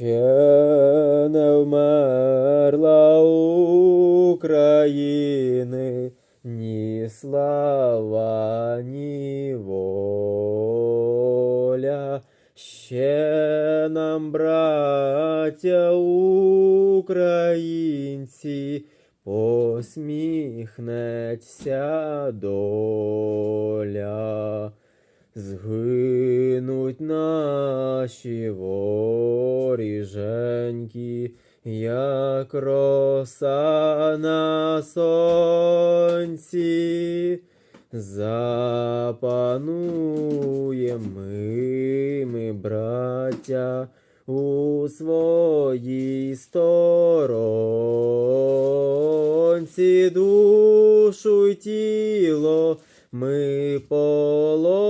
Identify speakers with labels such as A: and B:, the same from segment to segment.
A: Ще не вмерла України ні слава, ні воля. Ще нам, браття українці, посміхнеться доля. Згинуть наші воріженьки, як роса на сонці. Запануєм ми, браття, у своїй сторонці душу й тіло ми за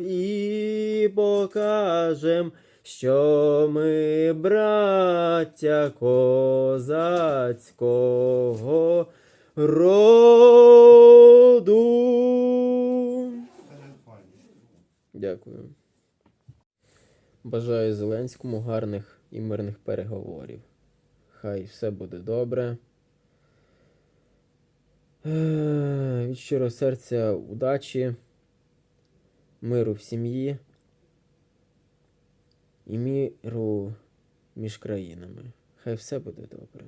A: і покажем, що ми браття козацького роду. Дякую. Бажаю Зеленському гарних і мирних переговорів. Хай все буде добре. Е, Від щирого серця удачі, миру в сім'ї і міру між країнами. Хай все буде добре.